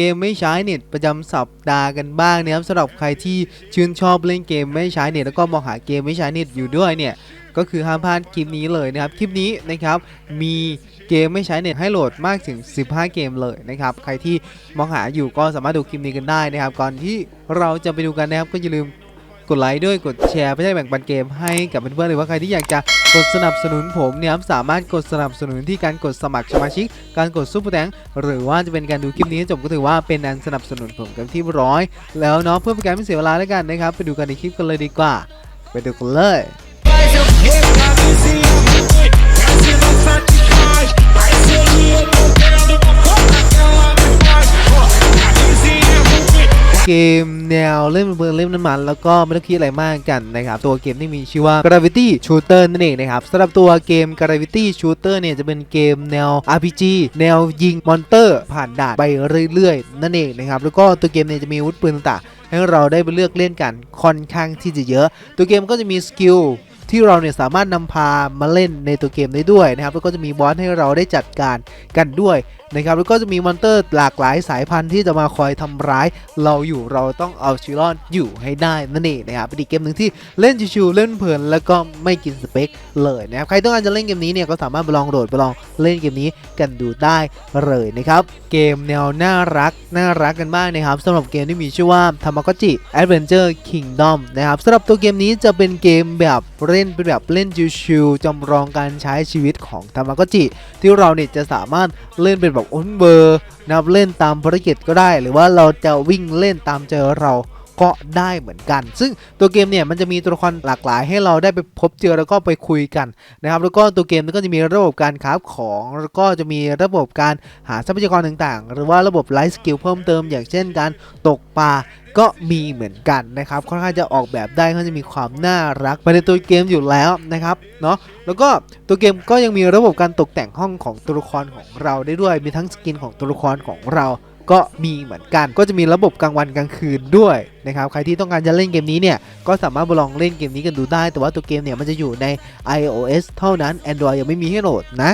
เกมไม่ใช้เน็ตประจำสัปดาห์กันบ้างนะครับสำหรับใครที่ชื่นชอบเล่นเกมไม่ใช้เน็ตแล้วก็มองหาเกมไม่ใช้เน็ตอยู่ด้วยเนี่ยก็คือห้ามพลาดคลิปนี้เลยนะครับ คลิปนี้นะครับมีเกมไม่ใช้เน็ตให้โหลดมากถึง 15 เกมเลยนะครับ ใครที่มองหาอยู่ก็สามารถดูคลิปนี้กันได้นะครับ ก่อนที่เราจะไปดูกันนะครับก็อย่าลืมกดไลค์ด้วยกดแชร์เพื่อให้แบ่งปันเกมให้กับเพื่อนๆหรือว่าใครที่อยากจะ กดสนับสนุนผมเนี่ยสามารถกดสนับสนุนที่การกดสมัครสมาชิก การกดซุปเปอร์แตงหรือว่าจะเป็นการดูคลิปนี้จบก็ถือว่าเป็นการสนับสนุนผมกันที่ร้อย แล้วเนาะเพื่อเป็นการไม่เสียเวลาแล้วกันนะครับ ไปดูกันในคลิปกันเลยดีกว่า ไปดูกันเลย เกมแนวเล่นเพลินเล่นน้ำมัน แล้วก็ไม่ต้องคิดอะไรมากกันนะครับตัวเกมที่มีชื่อว่า Gravity Shooter นั่นเองนะครับสำหรับตัวเกม Gravity Shooter เนี่ยจะเป็นเกมแนว RPG แนวยิงมอนเตอร์ ผ่านด่านไปเรื่อยๆ นั่นเองนะครับแล้วก็ตัวเกมเนี่ยจะมีอาวุธปืนต่างให้เราได้ไปเลือกเล่นกันค่อนข้างที่จะเยอะ ตัวเกมก็จะมีสกิล ที่เราเนี่ยสามารถนำพามาเล่นในตัวเกมได้ด้วยนะครับแล้วก็จะมีบอสให้เราได้จัดการกันด้วยนะครับแล้วก็จะมีมอนเตอร์หลากหลายสายพันธุ์ที่จะมาคอยทำร้าย เราอยู่เราต้องเอาชีวิตรอดอยู่ให้ได้นั่นเองนะครับเป็นอีกเกมหนึ่งที่เล่นชิวๆเล่นเพลินแล้วก็ไม่กินสเปคเลยนะครับใครต้องการจะเล่นเกมนี้เนี่ยก็สามารถไปลองโหลดไปลองเล่นเกมนี้กันดูได้เลยนะครับเกมแนวน่ารักน่ารักกันบ้างนะครับสำหรับเกมที่มีชื่อว่า Tamagotchi Adventure Kingdom นะครับสำหรับตัวเกมนี้จะเป็นเกมแบบเล่นเป็นแบบเล่นชิวๆจำลองการใช้ชีวิตของทามากจิ ที่เราเนี่ยจะสามารถเล่นเป็นแบบอ้นเบอร์นับเล่นตามภารกิจก็ได้ หรือว่าเราจะวิ่งเล่นตามเจอเรา ก็ได้เหมือนกัน ซึ่งตัวเกมเนี่ยมันจะมีตัวละครหลากหลายให้เราได้ไปพบเจอแล้วก็ไปคุยกันนะครับแล้วก็ตัวเกมมันก็จะมีระบบการคราฟของแล้วก็จะมีระบบการหาทรัพยากรต่างๆ หรือว่าระบบไลฟ์สกิลเพิ่มเติม อย่างเช่นการตกปลาก็มีเหมือนกันนะครับค่อนข้างจะออกแบบได้เขาจะมีความน่ารักภายในตัวเกมอยู่แล้วนะครับเนาะแล้วก็ตัวเกมก็ยังมีระบบการตกแต่งห้องของตัวละครของเราได้ด้วยมีทั้งสกินของตัวละครของเรา ก็มีเหมือนกัน ก็จะมีระบบกลางวันกลางคืนด้วยนะครับใครที่ต้องการจะเล่นเกมนี้เนี่ยก็สามารถไปลองเล่นเกมนี้กันดูได้ แต่ว่าตัวเกมเนี่ยมันจะอยู่ใน iOS เท่านั้น Android ยังไม่มีให้โหลดนะ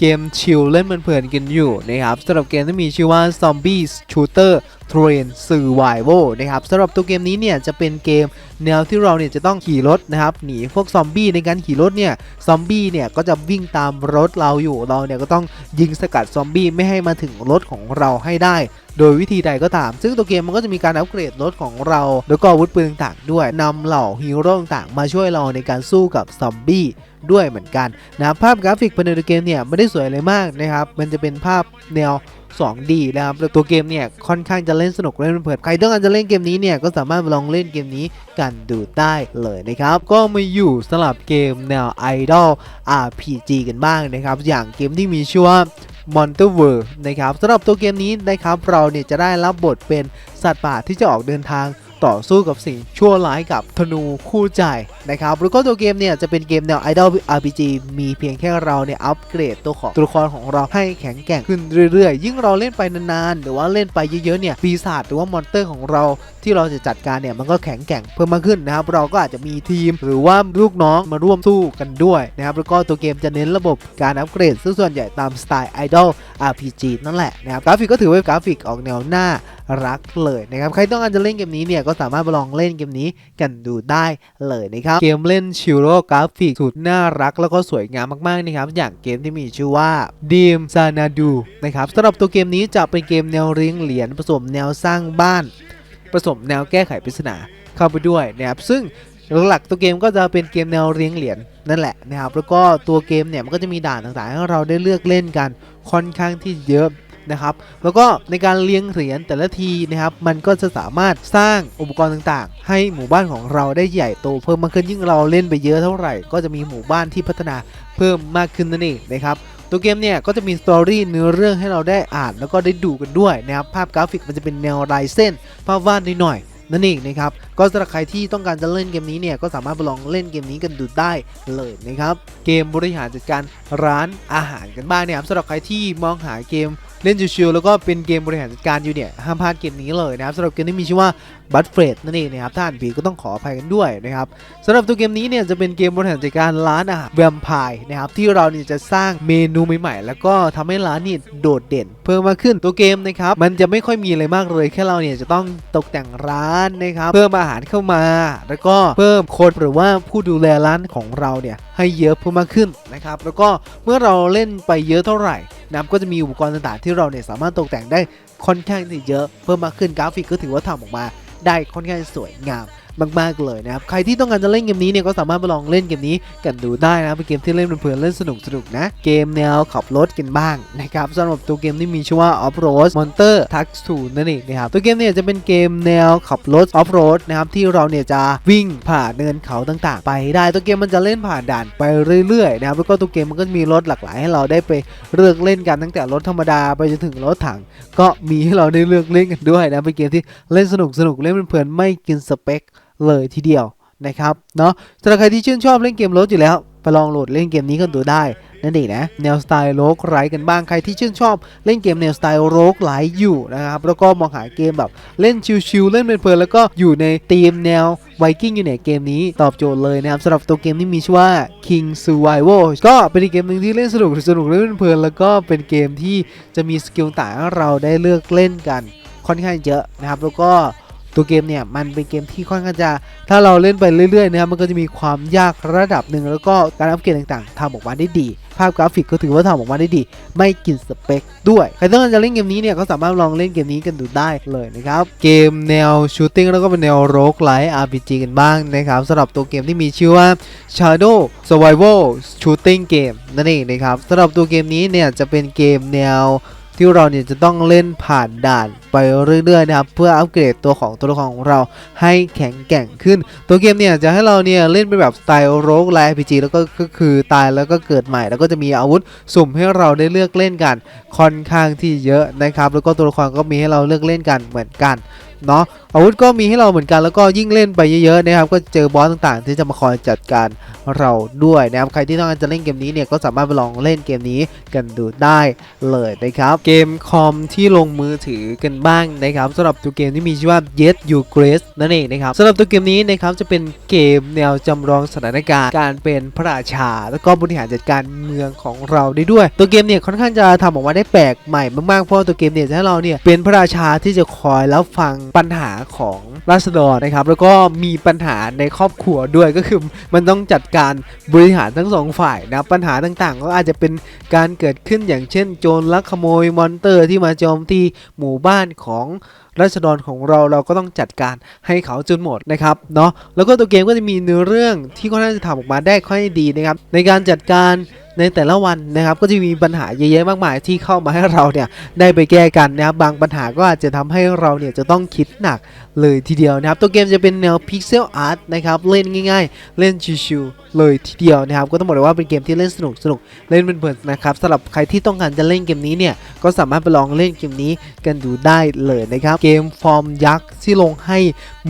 เกมชิลเล่นเพลินๆกันอยู่นะครับสำหรับเกมที่มีชื่อว่า Zombies Shooter Train Survival นะครับสำหรับตัวเกมนี้เนี่ยจะเป็นเกมแนวที่เราเนี่ยจะต้องขี่รถนะครับหนีพวกซอมบี้ในการขี่รถเนี่ยซอมบี้เนี่ยก็จะวิ่งตามรถเราอยู่เราเนี่ยก็ต้องยิงสกัดซอมบี้ไม่ให้มาถึงรถของเราให้ได้ โดยวิธีใดก็ตาม ซึ่งตัวเกมมันก็จะมีการอัปเกรดรถของเรา แล้วก็อาวุธปืนต่างๆด้วยนำเหล่าฮีโร่ต่างๆมาช่วยเราในการสู้กับซอมบี้ด้วยเหมือนกันนะภาพกราฟิกภายในเกมเนี่ยไม่ได้สวยเลยมากนะครับมันจะเป็นภาพแนว 2D นะครับแล้วตัวเกมเนี่ยค่อนข้างจะเล่นสนุกเล่นเพลิดใครต้องการจะเล่นเกมนี้เนี่ยก็สามารถลองเล่นเกมนี้กันดูได้เลยนะครับ ก็มาอยู่สลับเกมแนวไอดอล RPG กันบ้างนะครับ อย่างเกมที่มีชื่อว่า Monster World นะครับสำหรับตัวเกมนี้นะครับเราเนี่ยจะได้รับบทเป็นสัตว์ป่าที่จะออกเดินทาง ต่อสู้กับสิ่งชั่วร้ายกับธนูคู่ใจนะครับแล้วก็ตัวเกมเนี่ยจะเป็นเกมแนว Idol RPG มีเพียงแค่เราเนี่ยอัปเกรดตัวของตัวละครของเราให้แข็งแกร่งขึ้นเรื่อยๆ ยิ่งเราเล่นไปนานๆ หรือว่าเล่นไปเยอะๆเนี่ยปีศาจหรือว่ามอนเตอร์ของเราที่เราจะจัดการเนี่ยมันก็แข็งแกร่งเพิ่มมากขึ้นนะครับเราก็อาจจะมีทีม หรือว่าลูกน้องมาร่วมสู้กันด้วยนะครับแล้วก็ตัวเกมจะเน้นระบบการอัปเกรดซึ่งส่วนใหญ่ตามสไตล์ Idol RPG นั่นแหละนะครับกราฟิกก็ถือว่ากราฟิกออกแนวหน้า รักเลยนะครับใครต้องการจะเล่นเกมนี้เนี่ยก็สามารถไปลองเล่นเกมนี้กันดูได้เลยนะครับเกมเล่นชิลโลกราฟิกสุดน่ารักแล้วก็สวยงามมากๆนะครับอย่างเกมที่มีชื่อว่า Dim Sanadu นะครับสำหรับตัวเกมนี้จะเป็นเกมแนวเรียงเหรียญผสมแนวสร้างบ้าน ผสมแนวแก้ไขปริศนาเข้าไปด้วยนะครับซึ่งหลักๆตัวเกมก็จะเป็นเกมแนวเรียงเหรียญนั่นแหละนะครับแล้วก็ตัวเกมเนี่ยมันก็จะมีด่านต่างๆให้เราได้เลือกเล่นกันค่อนข้างที่เยอะ นะครับแล้วก็ในการเลี้ยงเหรียญแต่ละทีนะครับมันก็จะสามารถสร้างอุปกรณ์ต่างๆ ให้หมู่บ้านของเราได้ใหญ่โตเพิ่มมากขึ้นยิ่งเราเล่นไปเยอะเท่าไหร่ ก็จะมีหมู่บ้านที่พัฒนาเพิ่มมากขึ้นนั่นเองนะครับตัวเกมเนี่ยก็จะมีสตอรี่เนื้อเรื่องให้เราได้อ่านแล้วก็ได้ดูกันด้วยนะครับภาพกราฟิกมันจะเป็นแนวลายเส้น ภาพวาดนิดหน่อยนั่นเองนะครับ ก็สำหรับใครที่ต้องการจะเล่นเกมนี้เนี่ย ก็สามารถไปลองเล่นเกมนี้กันดูได้เลยนะครับ เกมบริหารจัดการร้านอาหารกันบ้างเนี่ยครับสำหรับใครที่มองหาเกม เล่นชิวๆแล้วก็เป็นเกมบริหารจัดการอยู่เนี่ยห้ามพลาดเกมนี้เลยนะครับสำหรับเกมที่มีชื่อว่าบัตเฟรดนั่นเองนะครับถ้าอ่านผิดก็ต้องขออภัยกันด้วยนะครับสำหรับตัวเกมนี้เนี่ยจะเป็นเกมบริหารจัดการร้านอาหารแวมไพร์นะครับที่เราเนี่ยจะสร้างเมนูใหม่ๆ แล้วก็ทำให้ร้านนี่โดดเด่น เพิ่มมากขึ้นตัวเกมนะครับมันจะไม่ค่อยมีอะไรมากเลยแค่เราเนี่ยจะต้องตกแต่งร้านนะครับเพิ่มอาหารเข้ามา แล้วก็เพิ่มคนหรือว่าผู้ดูแลร้านของเราเนี่ยให้เยอะเพิ่มมากขึ้นนะครับแล้วก็เมื่อเราเล่นไปเยอะเท่าไหร่ นะครับก็จะมีอุปกรณ์ต่างๆที่เราเนี่ยสามารถตกแต่งได้ค่อนข้างที่เยอะเพิ่มมากขึ้นกราฟิกก็ถือว่าทำออกมาได้ค่อนข้างสวยงาม มากๆเลยนะครับใครที่ต้องการจะเล่นเกมนี้เนี่ยก็สามารถไปลองเล่นเกมนี้กันดูได้นะเป็นเกมที่เล่นเพลินเล่นสนุกสนุกนะเกมแนวขับรถกันบ้างนะครับสำหรับตัวเกมที่มีชื่อว่า Off Road Monster Tax 2นั่นเองนะครับตัวเกมเนี่ยจะเป็นเกมแนวขับรถ Off Road นะครับที่เราเนี่ยจะวิ่งผ่านเนินเขาต่างๆ ไปได้ตัวเกมมันจะเล่นผ่านด่านไปเรื่อยๆนะครับแล้วก็ตัวเกมมันก็มีรถหลากหลายให้เราได้ไปเลือกเล่นกันตั้งแต่รถธรรมดาไปจนถึงรถถัง ก็มีให้เราได้เลือกเล่นกันด้วยนะเป็นเกมที่เล่นสนุกสนุกเล่นเพลินไม่กินสเปค เลยทีเดียวนะครับเนาะสำหรับใครที่ชื่นชอบเล่นเกมรถอยู่แล้วไปลองโหลดเล่นเกมนี้กันดูได้นั่นเองนะแนวสไตล์โรกไร้กันบ้างใครที่ชื่นชอบเล่นเกมแนวสไตล์โรกไร้อยู่นะครับแล้วก็มองหาเกมแบบเล่นชิลๆเล่นเพลินๆแล้วก็อยู่ในธีมแนวไวกิ้งอยู่ในเกมนี้ตอบโจทย์เลยนะครับสำหรับตัวเกมที่มีชื่อว่า King Survival ก็เป็นอีกเกมหนึ่งที่เล่นสนุกสนุกเล่นเพลินๆแล้วก็เป็นเกมที่จะมีสกิลต่างให้เราได้เลือกเล่นกันค่อนข้างเยอะนะครับแล้วก็ ตัวเกมเนี่ยมันเป็นเกมที่ค่อนข้างจะ ถ้าเราเล่นไปเรื่อยๆนะครับมันก็จะมีความยากระดับหนึ่งแล้วก็การอัปเกรดต่างๆทำออกมาได้ดี ภาพกราฟิกก็ถือว่าทำออกมาได้ดี ไม่กินสเปคด้วยใครต้องการจะเล่นเกมนี้เนี่ยก็สามารถลองเล่นเกมนี้กันดูได้เลยนะครับเกมแนวชูตติ้งแล้วก็เป็นแนวโรกไลท์ RPG กันบ้างนะครับสำหรับตัวเกมที่มีชื่อว่า Shadow Survival Shooting Game นั่นเองนะครับสำหรับตัวเกมนี้เนี่ยจะเป็นเกมแนว ที่เราเนี่ยจะต้องเล่นผ่านด่านไปเรื่อยๆนะครับเพื่ออัปเกรดตัวของตัวละครของเราให้แข็งแกร่งขึ้น ตัวเกมเนี่ยจะให้เราเนี่ยเล่นเป็นแบบสไตล์โรกไลท์พีจีแล้วก็ก็คือตายแล้วก็เกิดใหม่ แล้วก็จะมีอาวุธสุ่มให้เราได้เลือกเล่นกัน ค่อนข้างที่เยอะนะครับแล้วก็ตัวละครก็มีให้เราเลือกเล่นกันเหมือนกัน เนาะอาวุธก็มีให้เราเหมือนกันแล้วก็ยิ่งเล่นไปเยอะๆนะครับก็เจอบอสต่างๆ ที่จะมาคอยจัดการเราด้วยนะครับใครที่ต้องการจะเล่นเกมนี้เนี่ยก็สามารถไปลองเล่นเกมนี้กันดูได้เลยนะครับเกมคอมที่ลงมือถือกันบ้างนะครับสำหรับตัวเกมที่มีชื่อว่า Yet You Grace นั่นเองนะครับสำหรับตัวเกมนี้นะครับจะเป็นเกมแนวจำลองสถานการณ์การเป็นพระราชา แล้วก็บริหารจัดการเมืองของเราได้ด้วย ตัวเกมเนี่ยค่อนข้างจะทำออกมาได้แปลกใหม่มากๆเพราะว่าตัวเกมเนี่ยจะให้เราเนี่ยเป็นพระราชาที่จะคอยรับฟังปัญหาของราษฎรนะครับ แล้วก็มีปัญหาในครอบครัวด้วยก็คือมันต้องจัดการบริหารทั้งสองฝ่ายนะปัญหาต่างๆ ก็อาจจะเป็นการเกิดขึ้นอย่างเช่น โจรลักขโมยมอนเตอร์ที่มาโจมตีหมู่บ้านของราษฎรของเราเราก็ต้องจัดการให้เขาจนหมดนะครับเนาะแล้วก็ตัวเกมก็จะมีเนื้อเรื่องที่ค่อนข้างจะทำออกมาได้ค่อนข้างดีนะครับในการจัดการ ในแต่ละวันนะครับก็จะมีปัญหาเยอะแยะมากมายที่เข้ามาให้เราเนี่ยได้ไปแก้กันนะครับบางปัญหาก็อาจจะทำให้เราเนี่ยจะต้องคิดหนักเลยทีเดียวนะครับ ตัวเกมจะเป็นแนวพิกเซลอาร์ตนะครับเล่นง่ายๆ เล่นชิวๆเลยทีเดียวนะครับ ก็ต้องบอกเลยว่าเป็นเกมที่เล่นสนุกสนุกเล่นเพลินๆนะครับสำหรับใครที่ต้องการจะเล่นเกมนี้เนี่ยก็สามารถไปลองเล่นเกมนี้กันดูได้เลยนะครับ เกมฟอร์มยักษ์ที่ลงให้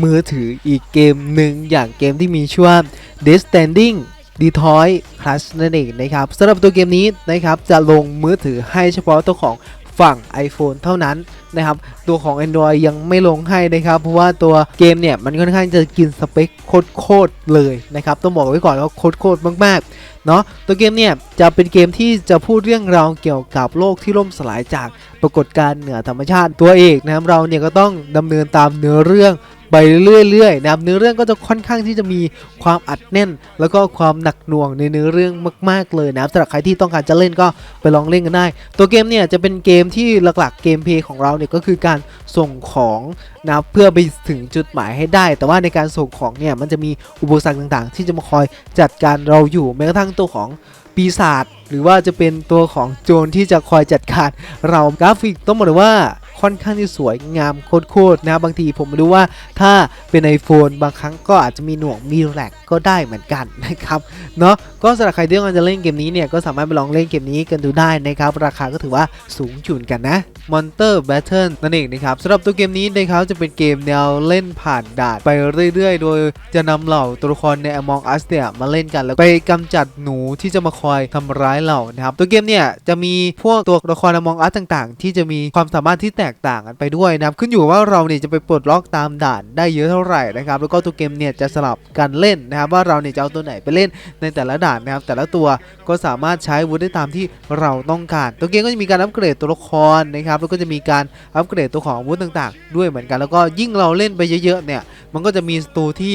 มือถืออีกเกมหนึ่งอย่างเกมที่มีชื่อว่า Death Standing ดีทอยคลาสนั่นเองนะครับสำหรับตัวเกมนี้นะครับจะลงมือถือให้เฉพาะตัวของฝั่ง iPhone เท่านั้น นะครับ ตัวของ Android ยังไม่ลงให้นะครับ เพราะว่าตัวเกมเนี่ย มันค่อนข้างจะกินสเปคโคตรๆเลยนะครับ ต้องบอกไว้ก่อนว่าโคตรๆมากๆ เนาะตัวเกมเนี่ย จะเป็นเกมที่จะพูดเรื่องราวเกี่ยวกับโลกที่ล่มสลายจากปรากฏการณ์เหนือธรรมชาติตัวเอกนะครับเราเนี่ยก็ต้องดำเนินตามเนื้อเรื่องไปเรื่อยๆนะครับเนื้อเรื่องก็จะค่อนข้างที่จะมีความอัดแน่น แล้วก็ความหนักหน่วงในเนื้อเรื่องมากๆเลยนะครับสำหรับใครที่ต้องการจะเล่นก็ไปลองเล่นกันได้ ตัวเกมเนี่ยจะเป็นเกมที่หลักๆเกมเพลย์ของเราเนี่ยก็คือการส่งของนะเพื่อไปถึงจุดหมายให้ได้ แต่ว่าในการส่งของเนี่ยมันจะมีอุปสรรคต่างๆ ที่จะมาคอยจัดการเราอยู่แม้กระทั่งตัวของปีศาจหรือว่าจะเป็นตัวของโจรที่จะคอยจัดการเรากราฟิกต้องบอกเลยว่าค่อนข้างที่สวยงามโคตรๆนะบางทีผมไม่รู้ว่าถ้าเป็น iPhone บางครั้งก็อาจจะมีหน่วงมีแหลกก็ได้เหมือนกันนะครับเนาะ ก็สำหรับใครที่ต้องการจะเล่นเกมนี้เนี่ยก็สามารถไปลองเล่นเกมนี้กันดูได้นะครับ ราคาก็ถือว่าสูงจุนกันนะ Monster Battle นั่นเองนะครับสำหรับตัวเกมนี้นะครับจะเป็นเกมแนวเล่นผ่านด่านไปเรื่อยๆ โดยจะนำเหล่าตัวละครใน Among Us เนี่ยมาเล่นกันแล้วไปกำจัดหนูที่จะมาคอยทำร้ายเรานะครับตัวเกมเนี่ยจะมีพวกตัวละคร Among Us ต่างๆ ที่จะมีความสามารถที่แตกต่างกันไปด้วยนะครับขึ้นอยู่ว่าเราเนี่ยจะไปปลดล็อกตามด่านได้เยอะเท่าไหร่นะครับแล้วก็ตัวเกมเนี่ยจะสลับกันเล่นนะครับว่าเราเนี่ยจะเอาตัวไหนไปเล่นในแต่ละด่านนะครับแต่ละตัวก็สามารถใช้วุธได้ตามที่เราต้องการ ตัวเกมก็จะมีการอัปเกรดตัวละครนะครับแล้วก็จะมีการอัปเกรดตัวของอาวุธต่างๆ ด้วยเหมือนกันแล้วก็ยิ่งเราเล่นไปเยอะๆเนี่ยมันก็จะมีสตูที่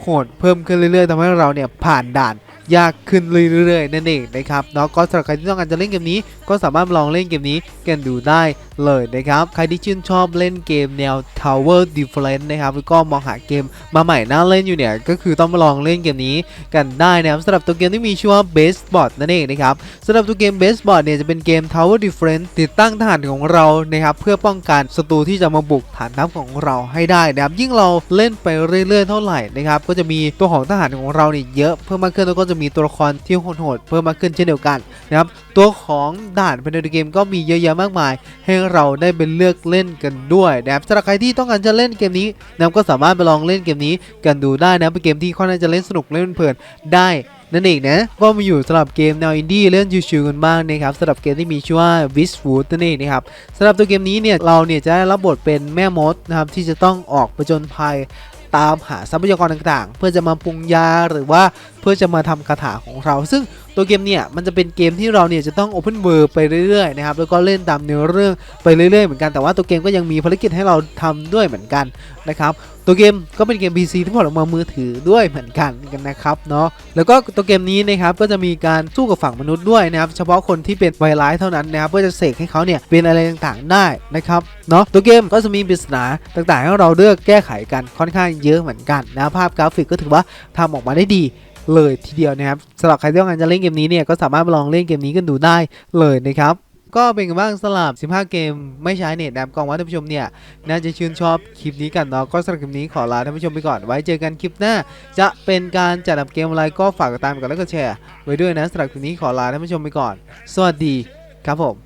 โหดเพิ่มขึ้นเรื่อยๆทำให้เราเนี่ยผ่านด่าน ยากขึ้นเรื่อยๆนั่นเองนะครับเนาะก็สำหรับใครที่ต้องการจะเล่นเกมนี้ ก็สามารถลองเล่นเกมนี้กันดูได้เลยนะครับ ใครที่ชื่นชอบเล่นเกมแนว Tower Defense นะครับแล้วก็มองหาเกมมาใหม่น่าเล่นอยู่เนี่ยก็คือต้องมาลองเล่นเกมนี้กันได้นะครับสำหรับตัวเกมที่มีชื่อว่า Base Bot นั่นเองนะครับสำหรับตัวเกม Base Bot เนี่ยจะเป็นเกม Tower Defense ติดตั้งฐานของเรานะครับเพื่อป้องกันศัตรูที่จะมาบุกฐานทัพของเราให้ได้นะครับยิ่งเราเล่นไปเรื่อยๆเท่าไหร่นะครับก็จะมีตัวของทหารของเราเนี่ยเยอะเพิ่มมากขึ้นแล้วก็จะมีตัวละครที่โหดๆเพิ่มมากขึ้นเช่นเดียวกันนะครับตัวของด่านภายในเกมก็มีเยอะแยะมากมาย ให้เราได้เป็นเลือกเล่นกันด้วยนะครับสำหรับใครที่ต้องการจะเล่นเกมนี้นะก็สามารถไปลองเล่นเกมนี้กันดูได้นะเป็นเกมที่ค่อนข้างจะเล่นสนุกเล่นเพลินได้นั่นเองนะ ก็มาอยู่สำหรับเกมแนวอินดี้เล่นชิวๆกันบ้างนะครับสำหรับเกมที่มีชื่อว่า Wishwood นั่นเองนะครับสำหรับตัวเกมนี้เนี่ยเราเนี่ยจะได้รับบทเป็นแม่มดนะครับที่จะต้องออกประจนภัย ตามหาทรัพยากรต่างๆ เพื่อจะมาปรุงยาหรือว่าเพื่อจะมาทำคาถาของเรา ซึ่ง ตัวเกมเนี่ยมันจะเป็นเกมที่เราเนี่ยจะต้อง Open World ไปเรื่อยๆนะครับแล้วก็เล่นตามเนื้อเรื่องไปเรื่อยๆเหมือนกันแต่ว่าตัวเกมก็ยังมีภารกิจให้เราทำด้วยเหมือนกันนะครับตัวเกมก็เป็นเกม PC ที่พอร์ตออกมามือถือด้วยเหมือนกันกันนะครับเนาะแล้วก็ตัวเกมนี้นะครับก็จะมีการสู้กับฝั่งมนุษย์ด้วยนะครับเฉพาะคนที่เป็นไวร้ายเท่านั้นนะครับเพื่อจะเสกให้เขาเนี่ยเป็นอะไรต่างๆได้นะครับเนาะตัวเกมก็จะมีปริศนาต่างๆให้เราเลือกแก้ไขกันค่อนข้างเยอะเหมือนกันนะภาพกราฟิกก็ถือว่าทำออกมาได้ดี เลยทีเดียวนะครับสำหรับใครที่ต้องการจะเล่นเกมนี้เนี่ยก็สามารถมาลองเล่นเกมนี้กันดูได้เลยนะครับก็เป็นกันบ้างสลับ 15 เกมไม่ใช้เน็ตนะครับกองว่าท่านผู้ชมเนี่ย น่าจะชื่นชอบคลิปนี้กันเนาะ ก็สำหรับคลิปนี้ขอลาท่านผู้ชมไปก่อน ไว้เจอกันคลิปหน้า จะเป็นการจัดอันดับเกมอะไรก็ฝากติดตามกันแล้วก็แชร์ ไว้ด้วยนะสำหรับคลิปนี้ขอลาท่านผู้ชมไปก่อน สวัสดีครับผม